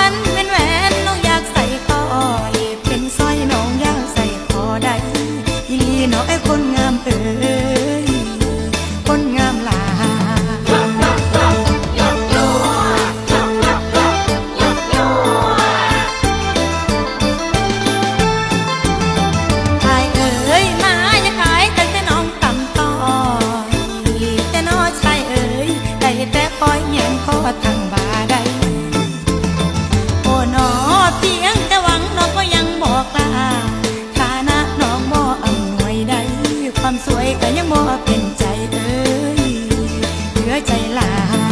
อันเป็นแหวนน้องอยากใส่ต่อเป็นสร้อยน้องอยากใส่คอได้ยิ่งดีเไอคนงามเอ๋ยคนงามหลายขายเอ๋ยมาย่าขายแต่แต่น้องต่ำตอยแต่น้อชายเอ๋ยได้แต่คอยแย่งคอทาง สวยก็ยังบ่เป็นใจเอ้ยเหลือใจลา